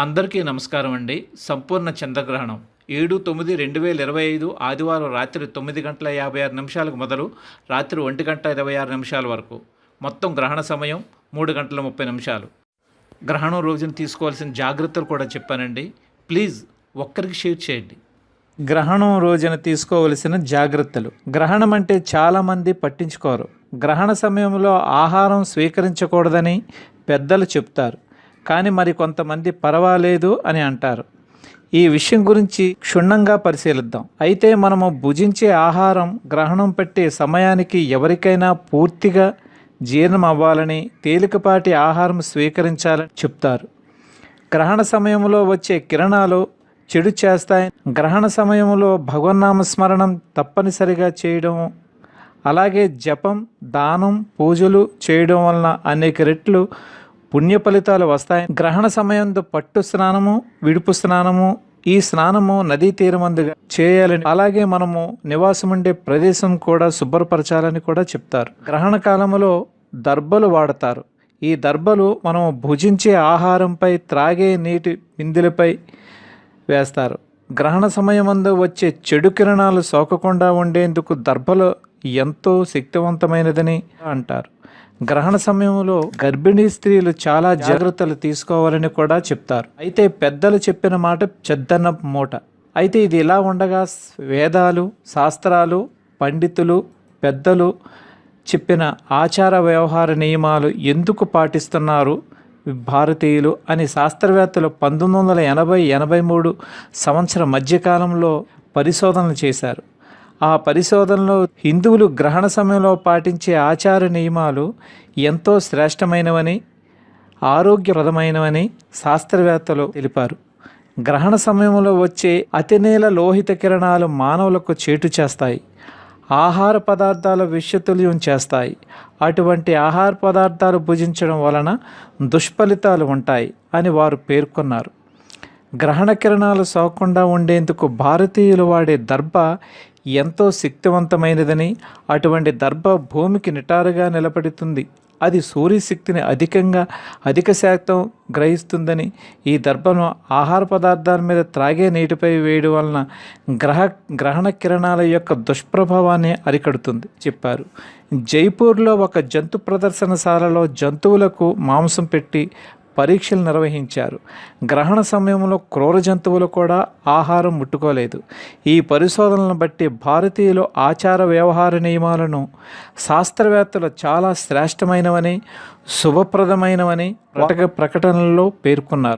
అందరికీ నమస్కారం అండి. సంపూర్ణ చంద్రగ్రహణం. ఏడు తొమ్మిది రెండు వేల ఇరవై ఐదు ఆదివారం రాత్రి తొమ్మిది గంటల యాభై ఆరు నిమిషాలకు మొదలు రాత్రి ఒంటి గంట ఇరవై ఆరు నిమిషాల వరకు. మొత్తం గ్రహణ సమయం మూడు గంటల ముప్పై నిమిషాలు. గ్రహణం రోజున తీసుకోవాల్సిన జాగ్రత్తలు కూడా చెప్పానండి. ప్లీజ్ ఒక్కరికి షేర్ చేయండి. గ్రహణం రోజున తీసుకోవలసిన జాగ్రత్తలు. గ్రహణం అంటే చాలామంది పట్టించుకోరు. గ్రహణ సమయంలో ఆహారం స్వీకరించకూడదని పెద్దలు చెప్తారు. కానీ మరి కొంతమంది పర్వాలేదు అని అంటారు. ఈ విషయం గురించి క్షుణ్ణంగా పరిశీలిద్దాం. అయితే మనము భుజించే ఆహారం గ్రహణం పెట్టే సమయానికి ఎవరికైనా పూర్తిగా జీర్ణం అవ్వాలని తేలికపాటి ఆహారం స్వీకరించాలని చెప్తారు. గ్రహణ సమయంలో వచ్చే కిరణాలు చెడు చేస్తాయి గ్రహణ సమయంలో భగవన్నామ స్మరణం తప్పనిసరిగా చేయడం అలాగే జపం దానం పూజలు చేయడం వలన అనేక రెట్లు పుణ్య ఫలితాలు వస్తాయి. గ్రహణ సమయంలో పట్టు స్నానము విడుపు స్నానము ఈ స్నానము నదీ తీరమందుగా చేయాలని అలాగే మనము నివాసం ఉండే ప్రదేశం కూడా శుభ్రపరచాలని కూడా చెప్తారు. గ్రహణ కాలంలో దర్బలు వాడతారు. ఈ దర్బలు మనము భుజించే ఆహారంపై త్రాగే నీటి బిందులపై వేస్తారు. గ్రహణ సమయమందు వచ్చే చెడు కిరణాలు సోకకుండా ఉండేందుకు దర్బలు ఎంతో శక్తివంతమైనదని అంటారు. గ్రహణ సమయంలో గర్భిణీ స్త్రీలు చాలా జాగ్రత్తలు తీసుకోవాలని కూడా చెప్తారు. అయితే పెద్దలు చెప్పిన మాట చెద్దన్న మూట. అయితే ఇది ఇలా ఉండగా వేదాలు శాస్త్రాలు పండితులు పెద్దలు చెప్పిన ఆచార వ్యవహార నియమాలు ఎందుకు పాటిస్తున్నారు? భారతీయులు అని శాస్త్రవేత్తలు పంతొమ్మిది వందల ఎనభై ఎనభై మూడు సంవత్సర మధ్యకాలంలో పరిశోధనలు చేశారు. ఆ పరిశోధనలో హిందువులు గ్రహణ సమయంలో పాటించే ఆచార నియమాలు ఎంతో శ్రేష్టమైనవని ఆరోగ్యప్రదమైనవని శాస్త్రవేత్తలు తెలిపారు. గ్రహణ సమయంలో వచ్చే అతినీల లోహిత కిరణాలు మానవులకు చేటు చేస్తాయి. ఆహార పదార్థాల విషతుల్యం చేస్తాయి. అటువంటి ఆహార పదార్థాలు భుజించడం వలన దుష్ఫలితాలు ఉంటాయి అని వారు పేర్కొన్నారు. గ్రహణ కిరణాలు సోకుండా ఉండేందుకు భారతీయులు వాడే దర్భ ఎంతో శక్తివంతమైనదని అటువంటి దర్భ భూమికి నిటారుగా నిలబడుతుంది. అది సూర్యశక్తిని అధికంగా అధిక శాతం గ్రహిస్తుందని ఈ దర్భను ఆహార పదార్థాల మీద త్రాగే నీటిపై వేయడం వలన గ్రహ గ్రహణ కిరణాల యొక్క దుష్ప్రభావాన్ని అరికడుతుంది చెప్పారు. జైపూర్లో ఒక జంతు ప్రదర్శనశాలలో జంతువులకు మాంసం పెట్టి పరీక్షలు నిర్వహించారు. గ్రహణ సమయంలో క్రూర జంతువులు కూడా ఆహారం ముట్టుకోలేదు. ఈ పరిశోధనలను బట్టి భారతీయులు ఆచార వ్యవహార నియమాలను శాస్త్రవేత్తలు చాలా శ్రేష్టమైనవని శుభప్రదమైనవని ప్రకటనల్లో పేర్కొన్నారు.